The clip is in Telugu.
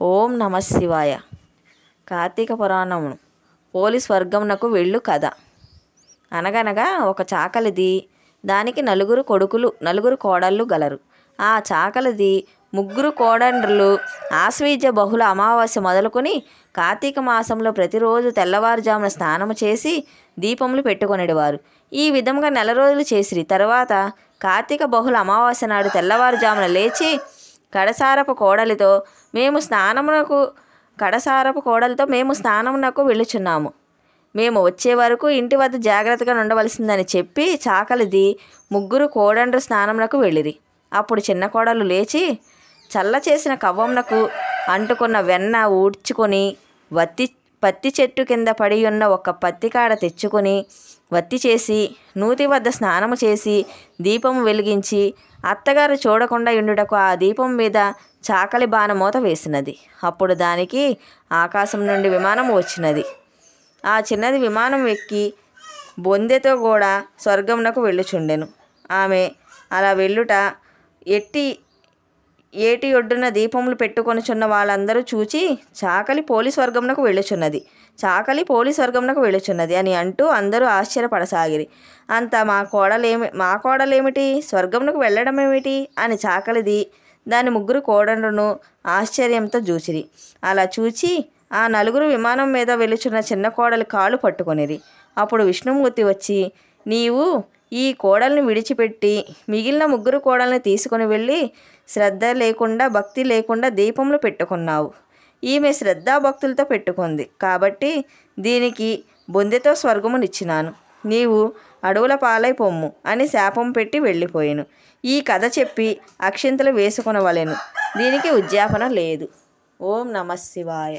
ఓం నమ శివాయ. కార్తీక పురాణము పోలీస్ వర్గమునకు వెళ్ళు కథ. అనగనగా ఒక చాకలిది దానికి నలుగురు కొడుకులు నలుగురు కోడళ్ళు గలరు. ఆ చాకలిది ముగ్గురు కోడండ్రులు ఆశ్వీజ బహుళ అమావాస్య మొదలుకొని కార్తీక మాసంలో ప్రతిరోజు తెల్లవారుజామున స్నానము చేసి దీపములు పెట్టుకొనేవారు ఈ విధంగా నెల రోజులు చేసిరి. తర్వాత కార్తీక బహుళ అమావాస్య నాడు తెల్లవారుజామున లేచి కడసారపు కోడలితో మేము స్నానమునకు కడసారపు కోడలితో మేము స్నానమునకు వెళ్ళుచున్నాము. మేము వచ్చే వరకు ఇంటి వద్ద జాగ్రత్తగా ఉండవలసిందని చెప్పి చాకలిది ముగ్గురు కోడండ్రు స్నానమునకు వెళ్ళిరి. అప్పుడు చిన్న కోడలు లేచి చల్ల చేసిన కవ్వంనకు అంటుకున్న వెన్న ఊడ్చుకొని వత్తి పత్తి చెట్టు కింద పడి ఉన్న ఒక పత్తి కాడ తెచ్చుకొని వత్తి చేసి నూతి వద్ద స్నానము చేసి దీపం వెలిగించి అత్తగారు చూడకుండా ఉండుటకు ఆ దీపం మీద చాకలి బాణమూత వేసినది. అప్పుడు దానికి ఆకాశం నుండి విమానం వచ్చినది. ఆ చిన్నది విమానం ఎక్కి బొందెతో కూడా స్వర్గమునకు వెళ్ళుచుండెను. ఆమె అలా వెళ్ళుట ఎట్టి ఏటి ఒడ్డున దీపములు పెట్టుకొనుచున్న వాళ్ళందరూ చూచి చాకలి పోలీస్ వర్గమునకు వెళ్ళుచున్నది. చాకలి పోలీస్ వర్గమునకు వెళ్ళుచున్నది అని అంటూ అందరూ ఆశ్చర్యపడసాగిరి. అంత మా కోడలేమి మా కోడలేమిటి? స్వర్గమునకు వెళ్ళడం ఏమిటి అని చాకలిది దాని ముగ్గురు కోడలను ఆశ్చర్యంతో చూచిరి. అలా చూచి ఆ నలుగురు విమానం మీద వెలుచున్న చిన్న కోడలు కాళ్ళు పట్టుకొనిరి. అప్పుడు విష్ణుమూర్తి వచ్చి నీవు ఈ కోడల్ని విడిచిపెట్టి మిగిలిన ముగ్గురు కోడల్ని తీసుకొని వెళ్ళి శ్రద్ధ లేకుండా భక్తి లేకుండా దీపంలో పెట్టుకున్నావు. ఈమె శ్రద్ధాభక్తులతో పెట్టుకుంది. కాబట్టి దీనికి బొందెతో స్వర్గమునిచ్చినాను. నీవు అడవుల పాలై పొమ్ము అని శాపం పెట్టి వెళ్ళిపోయాను. ఈ కథ చెప్పి అక్షింతలు వేసుకునవలెను. దీనికి ఉద్యాపన లేదు. ఓం నమ శివాయ.